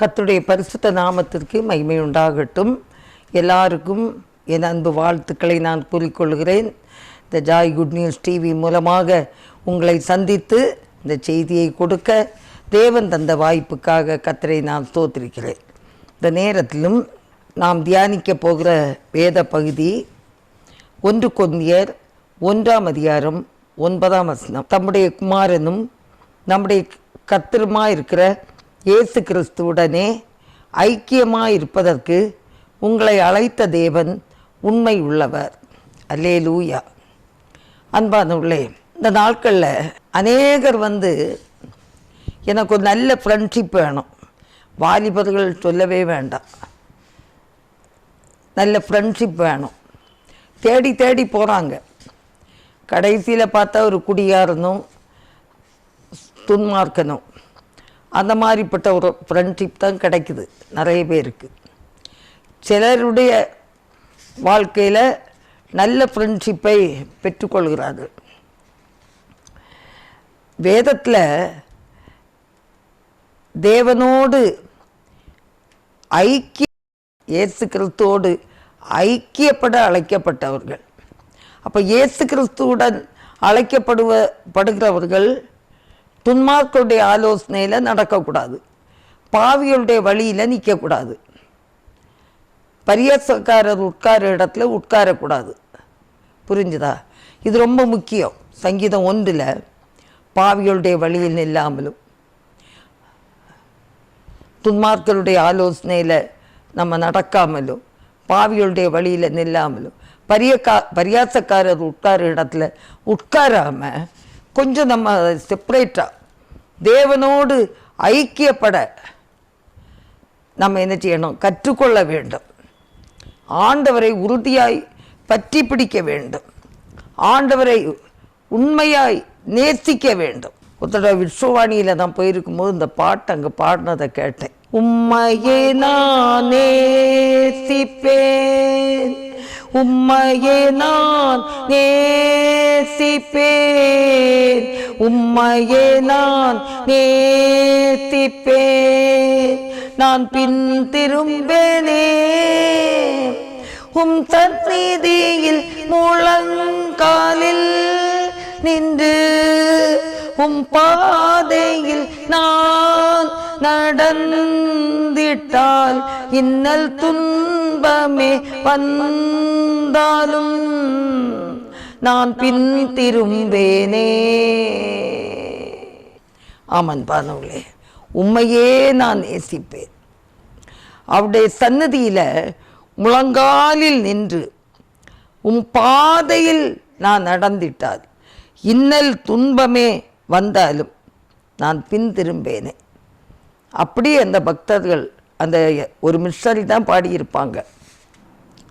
கத்துடைய பரிசுத்த நாமத்திற்கு மகிமை உண்டாகட்டும். எல்லாருக்கும் என் அன்பு வாழ்த்துக்களை நான் கூறிக்கொள்கிறேன். இந்த ஜாய் குட் நியூஸ் டிவி மூலமாக உங்களை சந்தித்து இந்த செய்தியை கொடுக்க தேவன் தந்த வாய்ப்புக்காக கத்தரை நான் தோத்திருக்கிறேன் இந்த நேரத்திலும் நாம் தியானிக்க போகிற வேத பகுதி ஒன்று கொந்தியர் ஒன்றாம் அதிகாரம் ஒன்பதாம் வசனம். தம்முடைய குமாரனும் நம்முடைய கத்திரமாக இருக்கிற இயேசு கிறிஸ்துவுடனே ஐக்கியமாக இருப்பதற்கு உங்களை அழைத்த தேவன் உண்மை உள்ளவர். அல்லே லூயா அன்பானவர்களே இந்த நாட்களில் அநேகர் வந்து எனக்கு ஒரு நல்ல ஃப்ரெண்ட்ஷிப் வேணும். வாலிபர்கள் சொல்லவே வேண்டாம். நல்ல ஃப்ரெண்ட்ஷிப் வேணும். தேடி தேடி போகிறாங்க கடைசியில் பார்த்தா ஒரு குடியாரனும் துன்மார்க்கனும். அந்த மாதிரிப்பட்ட ஒரு ஃப்ரெண்ட்ஷிப் தான் கிடைக்குது. நிறைய பேருக்கு. சிலருடைய வாழ்க்கையில் நல்ல ஃப்ரெண்ட்ஷிப்பை பெற்றுக்கொள்கிறார்கள். வேதத்தில் தேவனோடு ஐக்கிய இயேசு கிறிஸ்துவோடு ஐக்கியப்பட அழைக்கப்பட்டவர்கள். அப்போ இயேசு கிறிஸ்துவுடன் அழைக்கப்படுவ படுகிறவர்கள் துன்மார்களுடைய ஆலோசனையில் நடக்கக்கூடாது. பாவிகளுடைய வழியில் நிற்கக்கூடாது பரியாசக்காரர் உட்கார இடத்துல உட்காரக்கூடாது. புரிஞ்சுதா? இது ரொம்ப முக்கியம். சங்கீதம் ஒன்றில் பாவிகளுடைய வழியில் இல்லாமலும் துன்மார்களுடைய ஆலோசனையில் நம்ம நடக்காமலும் பாவிகளுடைய வழியில் நில்லாமலும் பரியக்கா பரியாசக்காரர் உட்கார இடத்துல உட்காராமல் கொஞ்சம் நம்ம செப்பரேட்டாக தேவனோடு ஐக்கியப்பட நம்ம என்ன செய்யணும்? கற்றுக்கொள்ள வேண்டும். ஆண்டவரை உறுதியாய் பற்றி பிடிக்க வேண்டும். ஆண்டவரை உண்மையாய் நேசிக்க வேண்டும். ஒருத்தட விஸ்வவாணியில் நான் போயிருக்கும்போது இந்த பாட்டு அங்கே பாடினதை கேட்டேன். உம்மையே நான் நேசிப்பேன். உம்மையே நான் நேசிப்பேன். உம்மையே நான் நேசிப்பேன். நான் பின் திரும்பேனே உம் சந்நிதியில் முழங்காலில் நின்று உம் பாதையில் நான் நடந்திட்டால் இன்னல் துன்பமே வந்தாலும் நான் பின் திரும்பேனே. ஆமன் பானவர்களே உண்மையே நான் நேசிப்பேன். அவருடைய சன்னதியில் முழங்காலில் நின்று உம் பாதையில் நான் நடந்திட்டால் இன்னல் துன்பமே வந்தாலும் நான் பின் திரும்பேனே. அப்படியே அந்த பக்தர்கள் அந்த ஒரு மிஸ்ஸரி தான் பாடியிருப்பாங்க.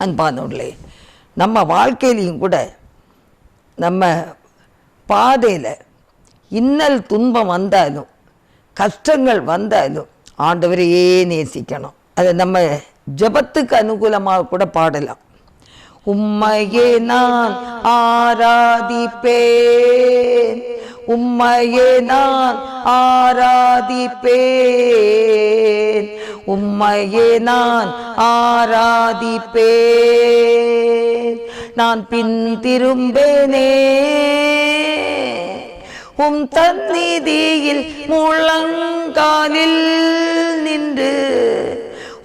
அன்பானவர்களே நம்ம வாழ்க்கையிலையும் கூட நம்ம பாதையில் இன்னல் துன்பம் வந்தாலும் கஷ்டங்கள் வந்தாலும் ஆண்டவரையே நேசிக்கணும். அதை நம்ம ஜபத்துக்கு அனுகூலமாக கூட பாடலாம். உம்மையே நான் ஆராதிப்பேன். உம்மையே நான் ஆராதிப்பேன். உம்மையே நான் ஆராதிப்பேன். நான் பின் திரும்பேனே உம் தந்நிதியில் முழங்காலில் நின்று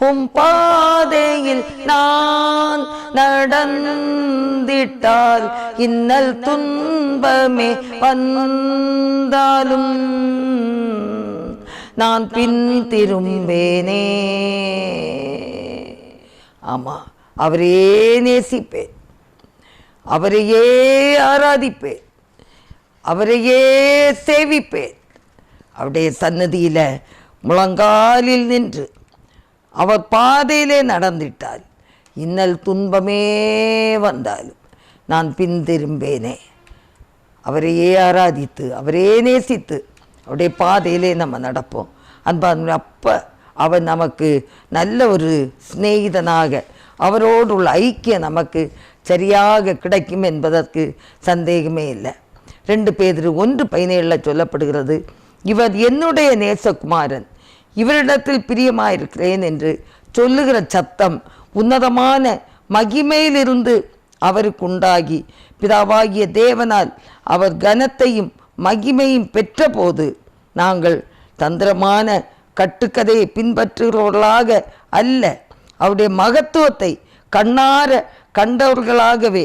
உம் பாதையில் நான் நடந்திட்டால் இன்னல் துன்பமே வந்தாலும் நான் பின் திரும்பேனே. ஆமா அவரையே நேசிப்பேன் அவரையே ஆராதிப்பேன் அவரையே சேவிப்பேன் அவருடைய சன்னதியில் முழங்காலில் நின்று அவர் பாதையிலே நடந்திட்டால் இன்னல் துன்பமே வந்தாலும் நான் பின்திரும்பேனே அவரையே ஆராதித்து அவரே நேசித்து அவருடைய பாதையிலே நம்ம நடப்போம். அன்பான் அப்போ அவன் நமக்கு நல்ல ஒரு சிநேகிதனாக அவரோடு உள்ள ஐக்கியம் நமக்கு சரியாக கிடைக்கும் என்பதற்கு சந்தேகமே இல்லை. ரெண்டு பேர் ஒன்று பதினேழில் சொல்லப்படுகிறது இவர் என்னுடைய நேசகுமாரன். இவரிடத்தில் பிரியமாயிருக்கிறேன் என்று சொல்லுகிற சத்தம் உன்னதமான மகிமையிலிருந்து அவருக்கு உண்டாகி பிதாவாகிய தேவனால் அவர் கனத்தையும் மகிமையும் பெற்றபோது நாங்கள் தந்திரமான கட்டுக்கதையை பின்பற்றுகிறவர்களாக அல்ல. அவருடைய மகத்துவத்தை கண்ணார கண்டவர்களாகவே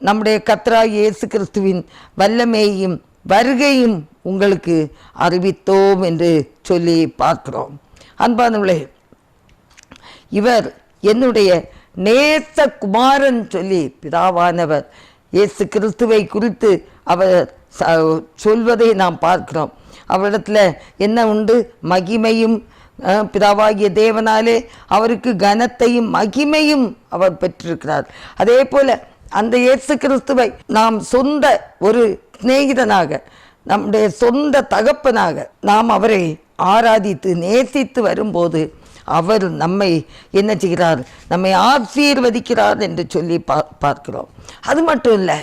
நம்முடைய கத்ரா இயேசு கிறிஸ்துவின் வல்லமையையும் வருகையும் உங்களுக்கு அறிவித்தோம் என்று சொல்லி பார்க்கிறோம். அன்பானவளே இவர் என்னுடைய நேச குமாரன் சொல்லி பிதாவானவர். இயேசு கிறிஸ்துவை குறித்து அவர் சொல்வதை நாம் பார்க்கிறோம். அவரிடத்தில் என்ன உண்டு? மகிமையும் பிதாவாகிய தேவனாலே அவருக்கு கனத்தையும் மகிமையும் அவர் பெற்றிருக்கிறார். அதே போல் அந்த இயேசு கிறிஸ்துவை நாம் சொந்த ஒரு சிநேகிதனாக நம்முடைய சொந்த தகப்பனாக நாம் அவரை ஆராதித்து நேசித்து வரும்போது அவர் நம்மை என்ன செய்கிறார்? நம்மை ஆசீர்வதிக்கிறார் என்று சொல்லி பா பார்க்கிறோம். அது மட்டும் இல்லை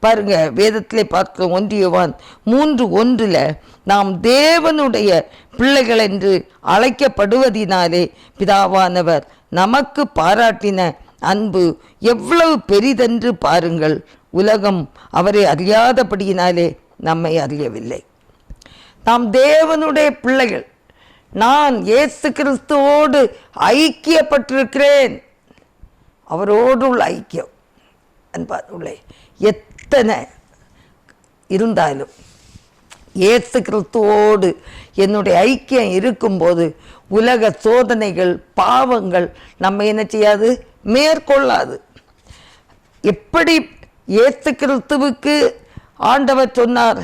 பாருங்க வேதத்திலே பார்க்கிறோம் ஒன்றியவான் மூன்று ஒன்றில் நாம் தேவனுடைய பிள்ளைகள் என்று அழைக்கப்படுவதினாலே பிதாவானவர் நமக்கு பாராட்டின அன்பு எவ்வளவு பெரிதென்று பாருங்கள். உலகம் அவரை அறியாதபடியினாலே நம்மை அறியவில்லை. நாம் தேவனுடைய பிள்ளைகள். நான் இயேசு கிறிஸ்துவோடு ஐக்கியப்பட்டிருக்கிறேன். அவரோடு உள்ள ஐக்கியம். அன்பார்களே எத்தனை இருந்தாலும் இயேசு கிறிஸ்துவோடு என்னுடைய ஐக்கியம் இருக்கும்போது உலக சோதனைகள் பாவங்கள் நம்ம என்ன செய்யாது? மேற்கொள்ளாது. எப்படி ஏத்து கிறிஸ்துவுக்கு ஆண்டவர் சொன்னார்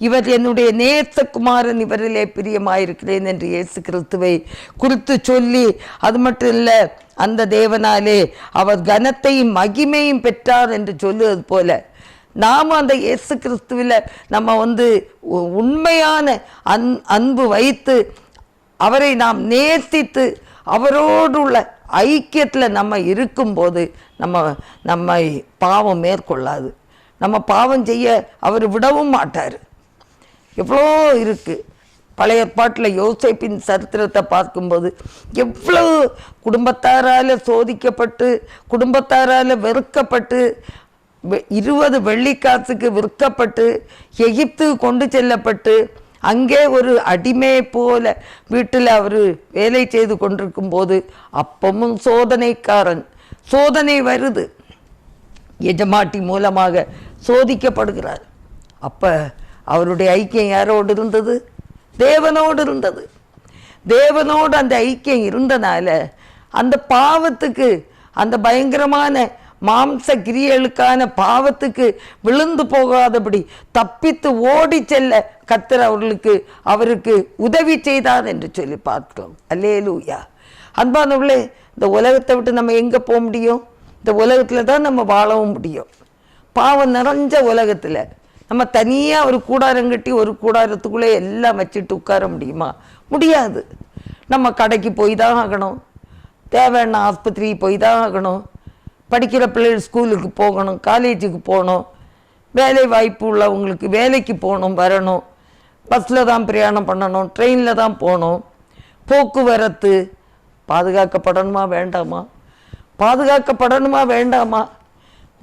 இவர் என்னுடைய நேசகுமாரன் இவரிலே பிரியமாயிருக்கிறேன் என்று இயேசு கிறிஸ்துவை குறித்து சொல்லி அது மட்டும் இல்லை அந்த தேவனாலே அவர் கனத்தையும் மகிமையும் பெற்றார் என்று சொல்லுவது போல நாம் அந்த இயேசு கிறிஸ்துவில் நம்ம வந்து உண்மையான அன் அன்பு வைத்து அவரை நாம் நேசித்து அவரோடு உள்ள ஐக்கியத்தில் நம்ம இருக்கும்போது நம்ம நம்மை பாவம் மேற்கொள்ளாது. நம்ம பாவம் செய்ய அவர் விடவும் மாட்டார். எவ்வளோ இருக்குது பழைய பாட்டில் யோசைப்பின் சரித்திரத்தை பார்க்கும்போது எவ்வளவு குடும்பத்தாரால் சோதிக்கப்பட்டு குடும்பத்தாரால் வெறுக்கப்பட்டு வெ- இருபது வெள்ளிக்காசுக்கு விற்கப்பட்டு எகிப்து கொண்டு செல்லப்பட்டு அங்கே ஒரு அடிமை போல வீட்டில் அவர் வேலை செய்து கொண்டிருக்கும் போது அப்பமும் சோதனைக்காரன் சோதனை வருது. எஜமாட்டி மூலமாக சோதிக்கப்படுகிறார். அப்ப அவருடைய ஐக்கியம் யாரோடு இருந்தது? தேவனோடு இருந்தது. தேவனோடு அந்த ஐக்கியம் இருந்தனால அந்த பாவத்துக்கு அந்த பயங்கரமான மாம்ச கிரியலுக்கான பாவத்துக்கு விழுந்து போகாதபடி தப்பித்து ஓடி செல்ல கத்தர் அவர்களுக்கு அவருக்கு உதவி செய்தார் என்று சொல்லி பார்க்கிறோம். அல்லேலூயா. அன்பானவர்களே இந்த உலகத்தை விட்டு நம்ம எங்கே போக முடியும்? இந்த உலகத்தில் தான் நம்ம வாழவும் முடியும். பாவம் நிறைஞ்ச உலகத்தில் நம்ம தனியாக ஒரு கூடாரம் கட்டி ஒரு கூடாரத்துக்குள்ளே எல்லாம் வச்சுட்டு உட்கார முடியுமா? முடியாது. நம்ம கடைக்கு போய் தான் ஆகணும். தேவையான ஆஸ்பத்திரி போய் தான் ஆகணும். படிக்கிற பிள்ளைகள் ஸ்கூலுக்கு போகணும் காலேஜுக்கு போகணும் வேலை வாய்ப்பு உள்ளவங்களுக்கு வேலைக்கு போகணும் வரணும். பஸ்ஸில் தான் பிரயாணம் பண்ணணும் ட்ரெயினில் தான் போகணும். போக்குவரத்து பாதுகாக்கப்படணுமா வேண்டாமா? பாதுகாக்கப்படணுமா வேண்டாமா?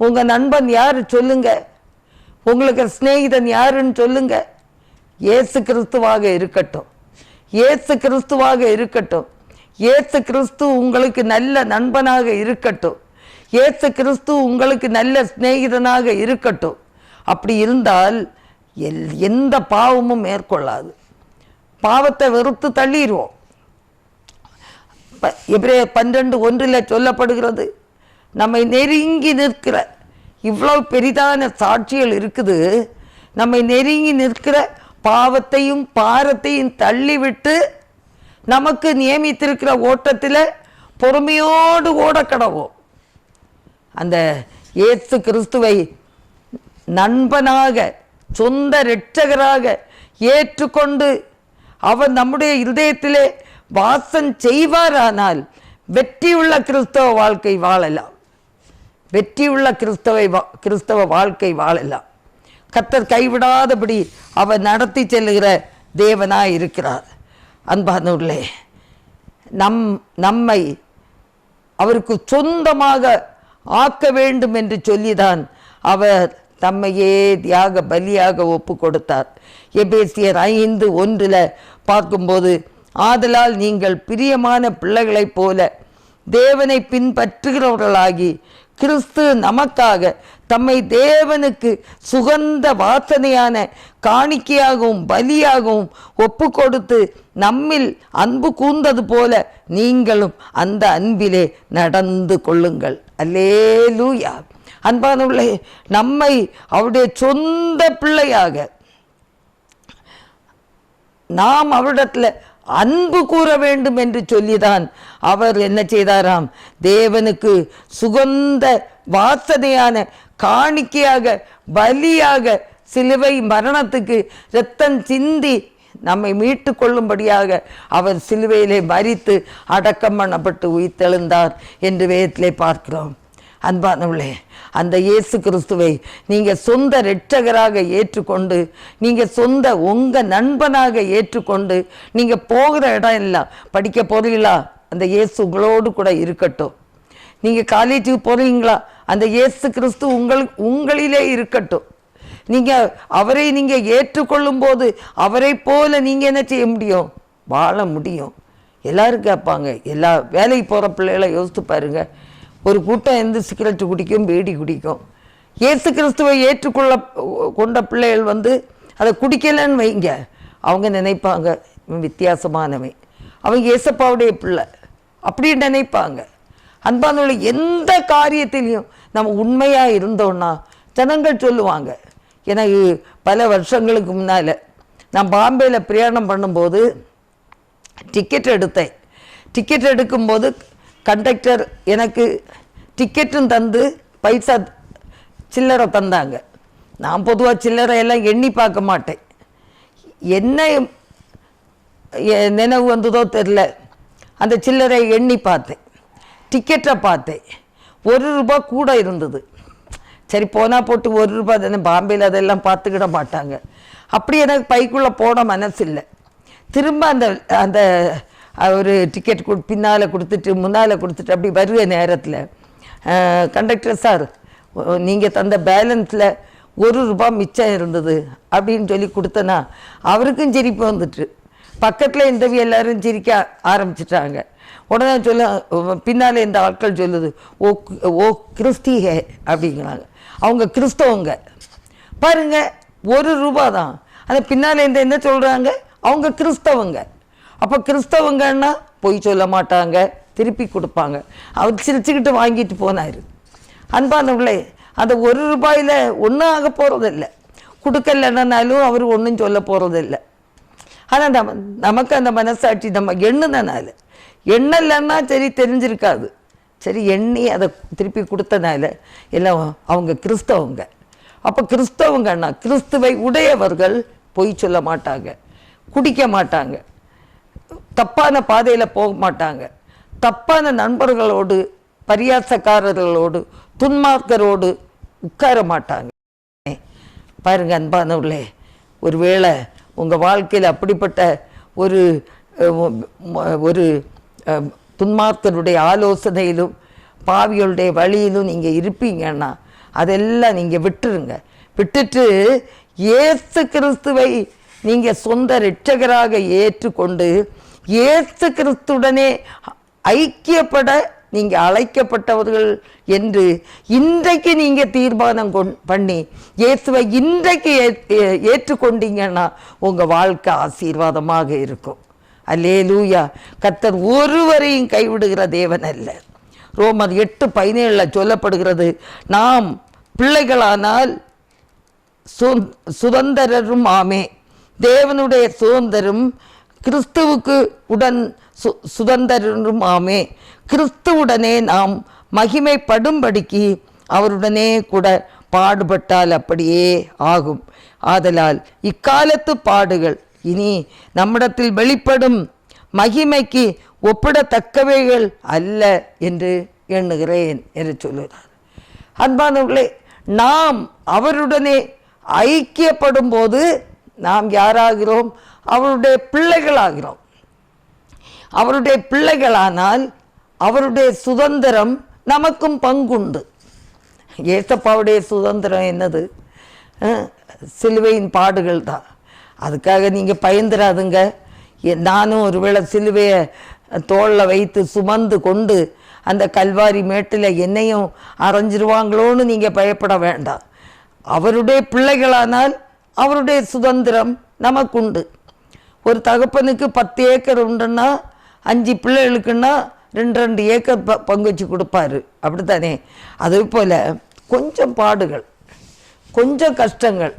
உங்கள் நண்பன் யார் சொல்லுங்கள் உங்களுக்கு சிநேகிதன் யாருன்னு சொல்லுங்கள் இயேசு கிறிஸ்துவாக இருக்கட்டும். இயேசு கிறிஸ்துவாக இருக்கட்டும். இயேசு கிறிஸ்து உங்களுக்கு நல்ல நண்பனாக இருக்கட்டும். இயேசு கிறிஸ்து உங்களுக்கு நல்ல சிநேகிதனாக இருக்கட்டும். அப்படி இருந்தால் எல் எந்த பாவமும் மேற்கொள்ளாது. பாவத்தை வெறுத்து தள்ளிடுவோம் எப்படியே பன்னெண்டு ஒன்றில் சொல்லப்படுகிறது நம்மை நெருங்கி நிற்கிற இவ்வளவு பெரிதான சாட்சிகள் இருக்குது. நம்மை நெருங்கி நிற்கிற பாவத்தையும் பாரத்தையும் தள்ளிவிட்டு நமக்கு நியமித்திருக்கிற ஓட்டத்தில் பொறுமையோடு ஓட கடவோம் அந்த இயேசு கிறிஸ்துவை நண்பனாக சொந்த இரட்சகராக ஏற்றுக்கொண்டு அவர் நம்முடைய இருதயத்திலே வாசம் செய்வாரானால் வெற்றியுள்ள கிறிஸ்தவ வாழ்க்கை வாழலாம். வெற்றியுள்ள கிறிஸ்தவை வா- கிறிஸ்தவ வாழ்க்கை வாழலாம். கத்தர் கைவிடாதபடி அவர் நடத்தி செல்லுகிற தேவனாக இருக்கிறார். அன்பானவர்களே நம் நம்மை அவருக்கு சொந்தமாக ஆக்க வேண்டும் என்று சொல்லிதான் அவர் தம்மையே தியாக பலியாக ஒப்பு கொடுத்தார். எபேசியர் ஐந்து ஒன்றில் பார்க்கும்போது ஆதலால் நீங்கள் பிரியமான பிள்ளைகளைப் போல தேவனை பின்பற்றுகிறவர்களாகி கிறிஸ்து நமக்காக தம்மை தேவனுக்கு சுகந்த வாசனையான காணிக்கையாகவும் பலியாகவும் ஒப்பு கொடுத்து நம்மில் அன்பு கூர்ந்தது போல நீங்களும் அந்த அன்பிலே நடந்து கொள்ளுங்கள். அல்லேலூயா. அன்பானவர்களே நம்மை அவருடைய சொந்த பிள்ளையாக நாம் அவரிடத்தில் அன்பு கூற வேண்டும் என்று சொல்லிதான் அவர் என்ன செய்தாராம்? தேவனுக்கு சுகந்த வாசனையான காணிக்கையாக பலியாக சிலுவை மரணத்துக்கு இரத்தம் சிந்தி நம்மை மீட்டு கொள்ளும்படியாக அவர் சிலுவையிலே மறித்து அடக்கம் பண்ணப்பட்டு உயிர்த்தெழுந்தார் என்று வேதத்திலே பார்க்கிறோம். அன்பானவளே அந்த இயேசு கிறிஸ்துவை நீங்கள் சொந்த இரட்சகராக ஏற்றுக்கொண்டு நீங்கள் சொந்த உங்கள் நண்பனாக ஏற்றுக்கொண்டு நீங்கள் போகிற இடம் இல்லை படிக்க போகிறீங்களா அந்த இயேசு உங்களோடு கூட இருக்கட்டும். நீங்கள் காலேஜுக்கு போகிறீங்களா அந்த இயேசு கிறிஸ்து உங்கள் உங்களிலே இருக்கட்டும். நீங்கள் அவரை நீங்கள் ஏற்றுக்கொள்ளும் போது அவரை போல் நீங்கள் என்ன செய்ய முடியும்? வாழ முடியும். எல்லாரும் கேட்பாங்க. எல்லா வேலைக்கு போகிற பிள்ளைகளை யோசித்து பாருங்க. ஒரு கூட்டம் எந்த சிகரெட்டு குடிக்கும் பீடி குடிக்கும். இயேசு கிறிஸ்துவை ஏற்றுக்கொள்ள கொண்ட பிள்ளைகள் வந்து அதை குடிக்கலைன்னு வைங்க. அவங்க நினைப்பாங்க வித்தியாசமானவை வித்தியாசமானவன். அவன் இயேசப்பாவுடைய பிள்ளை. அப்படின்னு நினைப்பாங்க. அன்பானவளை எந்த காரியத்திலையும் நம்ம உண்மையாக இருந்தோன்னா ஜனங்கள் சொல்லுவாங்க எனக்கு பல வருஷங்களுக்கு முன்னால் நான் பாம்பேயில் பிரயாணம் பண்ணும்போது டிக்கெட் எடுத்தேன். டிக்கெட் எடுக்கும்போது கண்டக்டர் எனக்கு டிக்கெட்டும் தந்து பைசா சில்லறை தந்தாங்க. நான் பொதுவாக சில்லறையெல்லாம் எண்ணி பார்க்க மாட்டேன். என்ன எ- நினைவு வந்ததோ தெரில அந்த சில்லறை எண்ணி பார்த்தேன். டிக்கெட்டை பார்த்தேன். ஒரு ரூபாய் கூட இருந்தது. சரி போனால் போட்டு ஒரு ரூபாய் தானே பாம்பேயில் அதெல்லாம் பார்த்துக்கிட மாட்டாங்க. அப்படி எனக்கு பைக்குள்ளே போன மனசில்லை. திரும்ப அந்த அந்த ஒரு டிக்கெட் கொடு பின்னால் கொடுத்துட்டு முன்னால் கொடுத்துட்டு அப்படி வருகிற நேரத்தில். கண்டக்டர் சார் நீங்கள் தந்த பேலன்ஸில் ஒரு ரூபாய் மிச்சம் இருந்தது அப்படின்னு சொல்லி கொடுத்தனா அவருக்கும் சிரிப்பு வந்துட்டு. பக்கத்தில் இருந்தவி எல்லாரும் சிரிக்க ஆரம்பிச்சிட்டாங்க. உடனே சொல்ல பின்னால் இந்த ஆட்கள் சொல்லுது ஓ ஓ கிறிஸ்டி ஹே அப்படிங்கிறாங்க. அவங்க கிறிஸ்தவங்க. பாருங்க ஒரு ரூபா தான் ஆனால் பின்னால் இந்த என்ன சொல்கிறாங்க அவங்க கிறிஸ்தவங்க. அப்போ கிறிஸ்தவங்கன்னா பொய் சொல்ல மாட்டாங்க திருப்பி கொடுப்பாங்க. அவர் சிரிச்சுக்கிட்டு வாங்கிட்டு போனார். அன்பானவர்களே அந்த ஒரு ரூபாயில் ஒன்றும் ஆக போகிறதில்ல கொடுக்கலன்னாலும் அவர் ஒன்றும் சொல்ல போகிறதில்ல ஆனால் நம்ம நமக்கு அந்த மனசாட்சி நம்ம எண்ணுனால. எண்ணலைன்னா சரி தெரிஞ்சிருக்காது. சரி எண்ணி அதை திருப்பி கொடுத்தனால எல்லாம் அவங்க கிறிஸ்தவங்க. அப்போ கிறிஸ்தவங்கன்னா கிறிஸ்துவை உடையவர்கள் பொய் சொல்ல மாட்டாங்க குடிக்க மாட்டாங்க தப்பான பாதையில் போக மாட்டாங்க. தப்பான நண்பர்களோடு பரியாசக்காரர்களோடு துன்மார்க்கரோடு உட்கார மாட்டாங்க. பாருங்க அன்பானவர்களே ஒருவேளை உங்கள் வாழ்க்கையில் அப்படிப்பட்ட ஒரு ஒரு துன்மார்க்கருடைய ஆலோசனையிலும் பாவிகளுடைய வழியிலும் நீங்கள் இருப்பீங்கன்னா அதெல்லாம் நீங்கள் விட்டுருங்க. விட்டுட்டு ஏசு கிறிஸ்துவை நீங்கள் சொந்த இரட்சகராக ஏற்றுக்கொண்டு இயேசு கிறிஸ்துடனே ஐக்கியப்பட நீங்கள் அழைக்கப்பட்டவர்கள் என்று இன்றைக்கு நீங்கள் தீர்மானம் கொண் பண்ணி இயேசுவை இன்றைக்கு ஏ- ஏற்றுக்கொண்டீங்கன்னா உங்கள் வாழ்க்கை ஆசீர்வாதமாக இருக்கும். அல்லேலூயா. கர்த்தர் ஒருவரையும் கைவிடுகிற தேவன் அல்ல. ரோமர் எட்டு பதினேழில் சொல்லப்படுகிறது நாம் பிள்ளைகளானால் சுதந்திரரும் ஆமே. தேவனுடைய சுதந்திரம் கிறிஸ்துவுக்கு உடன் சு சுதந்திரரும் ஆமே. கிறிஸ்துவுடனே நாம் மகிமைப்படும்படிக்கு அவருடனே கூட பாடுபட்டால் அப்படியே ஆகும். ஆதலால் இக்காலத்து பாடுகள் இனி நம்மிடத்தில் வெளிப்படும் மகிமைக்கு ஒப்பிடத்தக்கவைகள் அல்ல என்று எண்ணுகிறேன் என்று சொல்லுகிறார். அன்பானவர்களே நாம் அவருடனே ஐக்கியப்படும் போது நாம் யாராகிறோம்? அவருடைய பிள்ளைகளாகிறோம். அவருடைய பிள்ளைகளானால் அவருடைய சுதந்திரம் நமக்கும் பங்குண்டு. ஏசப்பாவுடைய சுதந்திரம் என்னது? சிலுவையின் பாடுகள் தான் அதுக்காக நீங்கள் பயந்துராதுங்க. நானும் ஒருவேளை சிலுவையை தோளில் வைத்து சுமந்து கொண்டு அந்த கல்வாரி மேட்டில் என்னையும் அரைஞ்சிருவாங்களோன்னு நீங்கள் பயப்பட வேண்டாம். அவருடைய பிள்ளைகளானால் அவருடைய சுதந்திரம் நமக்குண்டு. ஒரு தகப்பனுக்கு பத்து ஏக்கர் உண்டுன்னா அஞ்சு பிள்ளைகளுக்குன்னா ரெண்டு ரெண்டு ஏக்கர் ப பங்கு வச்சு கொடுப்பாரு. அப்படித்தானே? அதே போல் கொஞ்சம் பாடுகள் கொஞ்சம் கஷ்டங்கள்.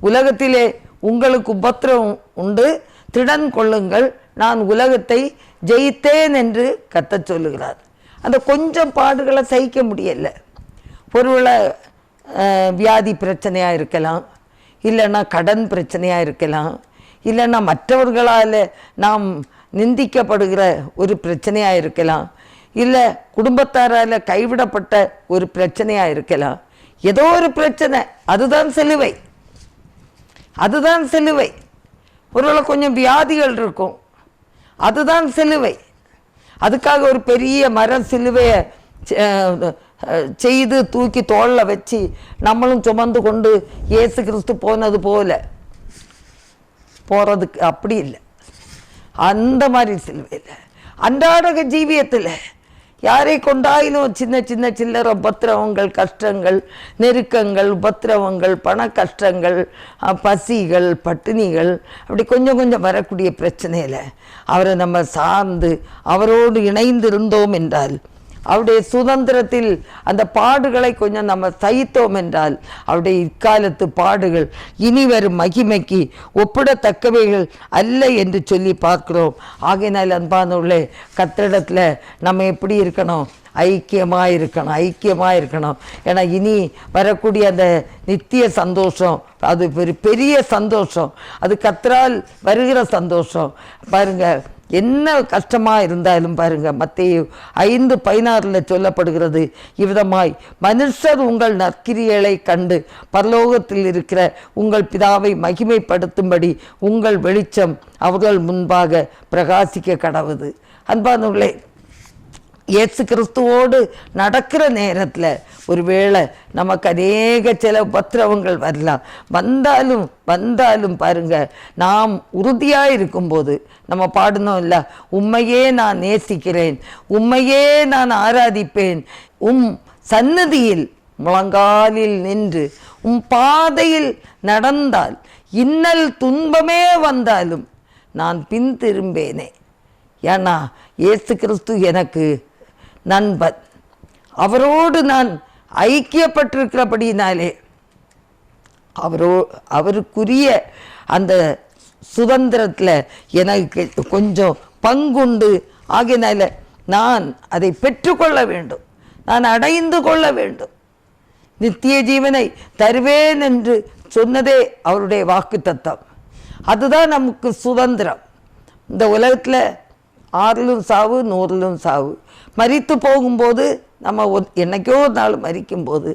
உலகத்திலே உங்களுக்கு உபத்திரம் உண்டு. திடன் கொள்ளுங்கள். நான் உலகத்தை ஜெயித்தேன் என்று கத்தச் சொல்லுகிறார். அந்த கொஞ்சம் பாடுகளை சகிக்க முடியல. ஒருவேளை வியாதி பிரச்சனையாக இருக்கலாம். இல்லைன்னா கடன் பிரச்சனையாக இருக்கலாம். இல்லைன்னா மற்றவர்களால் நாம் நிந்திக்கப்படுகிற ஒரு பிரச்சனையாக இருக்கலாம். இல்லை குடும்பத்தாரால் கைவிடப்பட்ட ஒரு பிரச்சனையாக இருக்கலாம். ஏதோ ஒரு பிரச்சனை அதுதான் சிலுவை. அதுதான் சிலுவை. ஒருவேளை கொஞ்சம் வியாதிகள் இருக்கும். அதுதான் சிலுவை. அதுக்காக ஒரு பெரிய மர சிலுவையை செய்து தூக்கி தோளில் வச்சு நம்மளும் சுமந்து கொண்டு இயேசு கிறிஸ்து போனது போல. போகிறதுக்கு அப்படி இல்லை. அந்த மாதிரி சிலுவையில் அன்றாடக ஜீவியத்தில் யாரை கொண்டாயினும் சின்ன சின்ன சில்லற உபத்திரவங்கள் கஷ்டங்கள் நெருக்கங்கள் உபத்திரவங்கள் பண கஷ்டங்கள் பசிகள் பட்டினிகள் அப்படி கொஞ்சம் கொஞ்சம் வரக்கூடிய பிரச்சனையில் அவரை நம்ம சார்ந்து அவரோடு இணைந்து இருந்தோம் என்றால் அவருடைய சுதந்திரத்தில் அந்த பாடுகளை கொஞ்சம் நம்ம சகித்தோம் என்றால் அவருடைய இக்காலத்து பாடுகள் இனி வரும் மகிமைக்கு ஒப்பிடத்தக்கவைகள் அல்ல என்று சொல்லி பார்க்கிறோம். ஆகையினால் அன்பானவர்களே கத்திடத்தில் நம்ம எப்படி இருக்கணும்? ஐக்கியமாக இருக்கணும் ஐக்கியமாக இருக்கணும் ஏன்னா இனி வரக்கூடிய அந்த நித்திய சந்தோஷம் அது ஒரு பெரிய சந்தோஷம். அது கத்தரால் வருகிற சந்தோஷம். பாருங்க என்ன கஷ்டமாக இருந்தாலும் பாருங்கள் மத்திய ஐந்து பதினாறில் சொல்லப்படுகிறது இவ்விதமாய் மனுஷர் உங்கள் நற்கிரியலை கண்டு பரலோகத்தில் இருக்கிற உங்கள் பிதாவை மகிமைப்படுத்தும்படி உங்கள் வெளிச்சம் அவர்கள் முன்பாக பிரகாசிக்க கடவுது. அன்பானுள்ளே இயேசு கிறிஸ்துவோடு நடக்கிற நேரத்தில் ஒருவேளை நமக்கு அநேக சில உபத்திரவங்கள் வரலாம். வந்தாலும் வந்தாலும் பாருங்க நாம் உறுதியாக இருக்கும்போது நம்ம பாடணும் இல்லை? உண்மையே நான் நேசிக்கிறேன். உண்மையே நான் ஆராதிப்பேன். உம் சன்னதியில் முழங்காலில் நின்று உம் பாதையில் நடந்தால் இன்னல் துன்பமே வந்தாலும் நான் பின் திரும்பேனே ஏன்னா இயேசு கிறிஸ்து எனக்கு நண்பன் அவரோடு நான் ஐக்கியப்பட்டிருக்கிறபடினாலே அவரோ அவருக்குரிய அந்த சுதந்திரத்தில் எனக்கு கொஞ்சம் பங்குண்டு. ஆகினால நான் அதை பெற்றுக்கொள்ள வேண்டும். நான் அடைந்து கொள்ள வேண்டும். நித்திய ஜீவனை தருவேன் என்று சொன்னதே அவருடைய வாக்கு தத்தம் அதுதான் நமக்கு சுதந்திரம். இந்த உலகத்தில் ஆறிலும் சாவு நூறிலும் சாவு. மறித்து போகும்போது நம்ம ஒ என்னைக்கோ ஒரு நாள் மறிக்கும்போது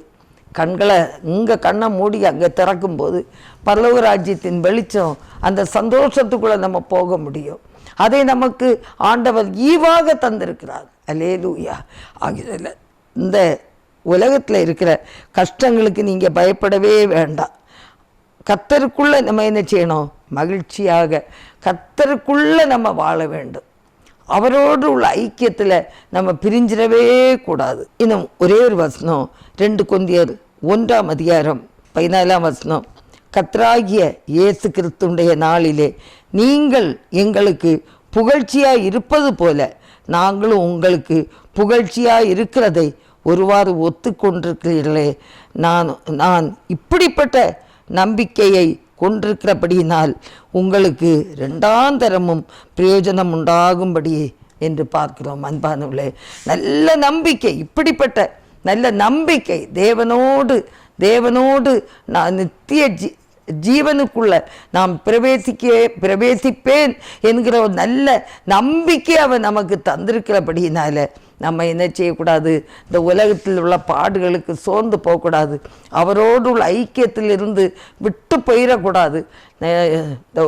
கண்களை இங்கே கண்ணை மூடி அங்கே திறக்கும்போது பல்லவ ராஜ்யத்தின் வெளிச்சம் அந்த சந்தோஷத்துக்குள்ளே நம்ம போக முடியும். அதை நமக்கு ஆண்டவர் ஈவாக தந்திருக்கிறார். அலே லூயா ஆகியதில் இந்த உலகத்தில் இருக்கிற கஷ்டங்களுக்கு நீங்கள் பயப்படவே வேண்டாம். கத்தருக்குள்ளே நம்ம என்ன செய்யணும்? மகிழ்ச்சியாக கத்தருக்குள்ளே நம்ம வாழ வேண்டும். அவரோடு உள்ள ஐக்கியத்தில் நம்ம பிரிஞ்சிடவே கூடாது. இன்னும் ஒரே ஒரு வசனம் ரெண்டு கொந்தியர் ஒன்றாம் அதிகாரம் பதினாலாம் வசனம். கத்ராகிய இயேசு கிறிஸ்துடைய நாளிலே நீங்கள் எங்களுக்கு புகழ்ச்சியாக இருப்பது போல நாங்களும் உங்களுக்கு புகழ்ச்சியாக இருக்கிறதை ஒருவாறு ஒத்துக்கொண்டிருக்கிறீர்களே. நான் நான் இப்படிப்பட்ட நம்பிக்கையை கொண்டிருக்கிறபடியினால் உங்களுக்கு ரெண்டாந்தரமும் பிரயோஜனம் உண்டாகும்படி என்று பார்க்கிறோம். அன்பானவர்களே நல்ல நம்பிக்கை இப்படிப்பட்ட நல்ல நம்பிக்கை தேவனோடு தேவனோடு நான் நித்திய ஜீ ஜீவனுக்குள்ள நாம் பிரவேசிக்க பிரவேசிப்பேன் என்கிற ஒரு நல்ல நம்பிக்கை அவன் நமக்கு தந்திருக்கிறபடியினால நம்ம என்ன செய்யக்கூடாது? இந்த உலகத்தில் உள்ள பாடுகளுக்கு சோர்ந்து போகக்கூடாது. அவரோடு உள்ள ஐக்கியத்தில் இருந்து விட்டு போயிடக்கூடாது. இந்த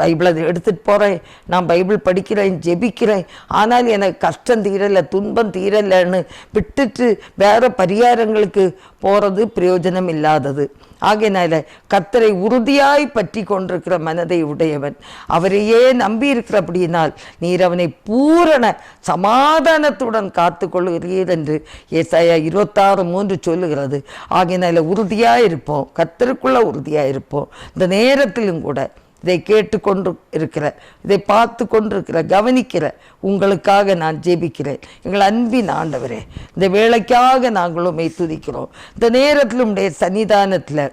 பைபிளை எடுத்துகிட்டு போகிறேன் நான் பைபிள் படிக்கிறேன் ஜெபிக்கிறேன். ஆனால் எனக்கு கஷ்டம் தீரலை துன்பம் தீரலைன்னு விட்டுட்டு வேற பரிகாரங்களுக்கு போகிறது பிரயோஜனம் இல்லாதது. ஆகையினால கத்தரை உறுதியாய் பற்றி கொண்டிருக்கிற மனதை உடையவன். அவரையே நம்பி இருக்கிறபடியினால் நீர் அவனை பூரண சமாதானத்துடன் காத்து கொள்கிறீர் என்று ஏசாயா இருபத்தாறு மூன்று சொல்லுகிறது. ஆகையினால உறுதியாக இருப்போம் கத்தருக்குள்ள உறுதியாக இருப்போம் இந்த நேரத்திலும் கூட இதை கேட்டுக்கொண்டு இருக்கிற இதை பார்த்து கொண்டிருக்கிற கவனிக்கிற உங்களுக்காக நான் ஜெபிக்கிறேன். எங்கள் அன்பின் ஆண்டவரே இந்த வேலைக்காக நாங்களும் துதிக்கிறோம். இந்த நேரத்தில் உடைய சன்னிதானத்தில்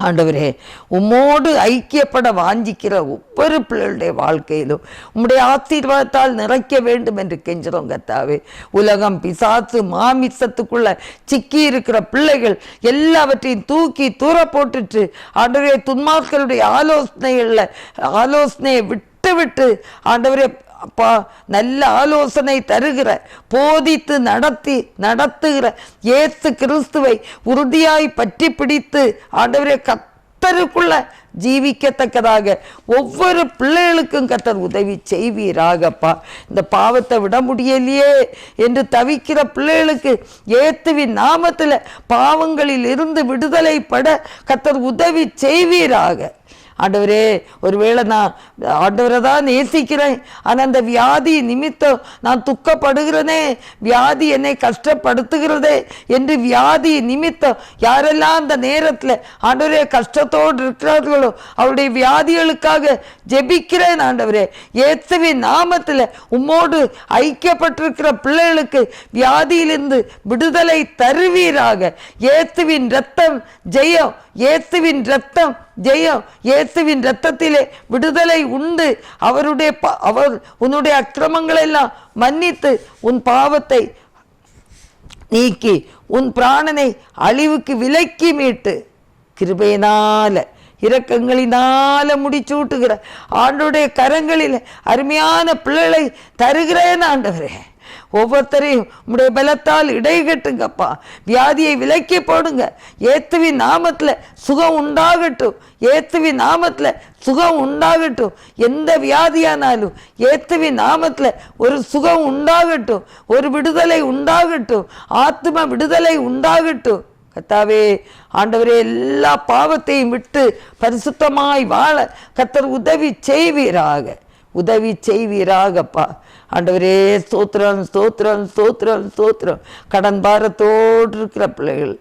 ஆண்டவரே உம்மோடு ஐக்கியப்பட வாஞ்சிக்கிற ஒவ்வொரு பிள்ளைகளுடைய வாழ்க்கையிலும் உம்முடைய ஆசீர்வாதத்தால் நிறைக்க வேண்டும் என்று கெஞ்சுறோம் கத்தாவே உலகம் பிசாசு மாமிசத்துக்குள்ள சிக்கி இருக்கிற பிள்ளைகள் எல்லாவற்றையும் தூக்கி தூர போட்டுட்டு ஆண்டவரே துன்மார்களுடைய ஆலோசனைகளில் ஆலோசனையை விட்டு விட்டு ஆண்டவரே அப்பா நல்ல ஆலோசனை தருகிற போதித்து நடத்தி நடத்துகிற ஏசு கிறிஸ்துவை உறுதியாய் பற்றி பிடித்து ஆண்டவரே கத்தருக்குள்ள ஜீவிக்கத்தக்கதாக ஒவ்வொரு பிள்ளைகளுக்கும் கத்தர் உதவி செய்வீராகப்பா. இந்த பாவத்தை விட முடியலையே என்று தவிக்கிற பிள்ளைகளுக்கு ஏத்துவின் நாமத்தில் பாவங்களில் இருந்து விடுதலை பட கத்தர் உதவி செய்வீராக. ஆண்டவரே ஒருவேளை நான் ஆண்டவரை தான் நேசிக்கிறேன். ஆனால் அந்த வியாதி நிமித்தம் நான் துக்கப்படுகிறதே வியாதி என்னை கஷ்டப்படுத்துகிறதே என்று வியாதி நிமித்தம் யாரெல்லாம் அந்த நேரத்தில் ஆண்டவரே கஷ்டத்தோடு இருக்கிறார்களோ அவருடைய வியாதிகளுக்காக ஜெபிக்கிறேன் ஆண்டவரே. இயேசுவின் நாமத்தில் உம்மோடு ஐக்கியப்பட்டிருக்கிற பிள்ளைகளுக்கு வியாதியிலிருந்து விடுதலை தருவீராக. இயேசுவின் ரத்தம் ஜெயம் இயேசுவின் ரத்தம் ஜெயம் இயேசுவின் ரத்தத்திலே விடுதலை உண்டு அவருடைய அவர் உன்னுடைய அக்கிரமங்களெல்லாம் மன்னித்து உன் பாவத்தை நீக்கி உன் பிராணனை அழிவுக்கு விலக்கி மீட்டு கிருபையினால இரக்கங்களினால முடிச்சு விட்டுகிற ஆண்டுடைய கரங்களில் அருமையான பிள்ளைகளை தருகிறேன் ஆண்டவரே ஒவ்வொருத்தரையும் உடைய பலத்தால் இடைகட்டுங்கப்பா. வியாதியை விலக்கி போடுங்க. ஏத்துவி நாமத்தில் சுகம் உண்டாகட்டும். ஏத்துவி நாமத்தில் சுகம் உண்டாகட்டும். எந்த வியாதியானாலும் ஏத்துவி நாமத்தில் ஒரு சுகம் உண்டாகட்டும். ஒரு விடுதலை உண்டாகட்டும். ஆத்ம விடுதலை உண்டாகட்டும். கத்தாவே ஆண்டவரே எல்லா பாவத்தையும் விட்டு பரிசுத்தமாய் வாழ கத்தர் உதவி செய்வீராக. உதவி செய்வீராகப்பா. ஆண்டவரே ஸ்தோத்திரம் ஸ்தோத்திரம் ஸ்தோத்திரம் ஸ்தோத்திரம். கடன் பாரத்தோடு இருக்கிற பிள்ளைகள்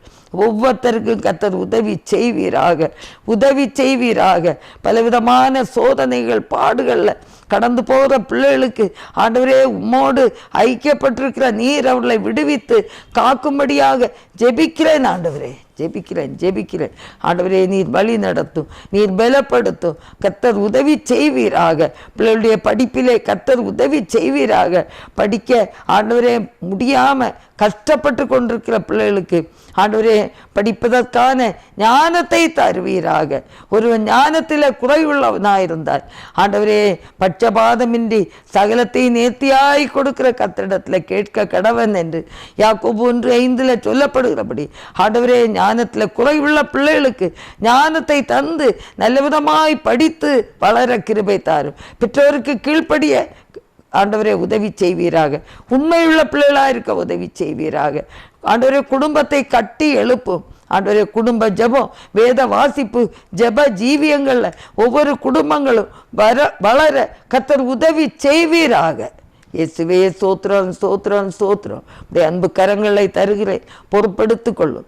ஒவ்வொருத்தருக்கும் கத்தர் உதவி செய்வீராக உதவி செய்வீராக. பலவிதமான சோதனைகள் பாடுகளில் கடந்து போகிற பிள்ளைகளுக்கு ஆண்டவரே உம்மோடு ஐக்கியப்பட்டிருக்கிற நீர் அவர்களை விடுவித்து காக்கும்படியாக ஜெபிக்கிறேன் ஆண்டவரே. ஜெபிக்கிறேன் ஜெபிக்கிறேன். ஆண்டவரே நீர் வழி நடத்தும் நீர் பலப்படுத்தும். கத்தர் உதவி செய்வீராக. பிள்ளைகளுடைய படிப்பிலே கத்தர் உதவி செய்வீராக. படிக்க ஆண்டவரே முடியாமல் கஷ்டப்பட்டு கொண்டிருக்கிற பிள்ளைகளுக்கு ஆண்டவரே படிப்பதற்கான ஞானத்தை தருவீராக. ஒருவன் ஞானத்தில் குறைவுள்ளவனாயிருந்தார் ஆண்டவரே பட்சபாதமின்றி சகலத்தை நேர்த்தியாய் கொடுக்கிற கத்திடத்தில் கேட்க கடவன் என்று யாக்கோபு ஒன்று ஐந்தில் சொல்லப்படுகிறபடி ஆண்டவரே ஞானத்தில் குறைவுள்ள பிள்ளைகளுக்கு ஞானத்தை தந்து நல்ல விதமாய் படித்து வளர கிருபை தாரும். பெற்றோருக்கு கீழ்ப்படிய ஆண்டவரே உதவி செய்வீராக. உண்மையுள்ள பிள்ளைகளாக இருக்க உதவி செய்வீராக. ஆண்டவரே குடும்பத்தை கட்டி எழுப்பும். ஆண்டவரே குடும்ப ஜெபம் வேத வாசிப்பு ஜப ஜீவியங்களில் ஒவ்வொரு குடும்பங்களும் வர வளர கத்தர் உதவி செய்வீராக. இயேசுவே சோத்திரம் சோத்திரம் சோத்திரம் அன்பு கரங்களை தருகிறேன். பொறுப்படுத்து கொள்ளும்.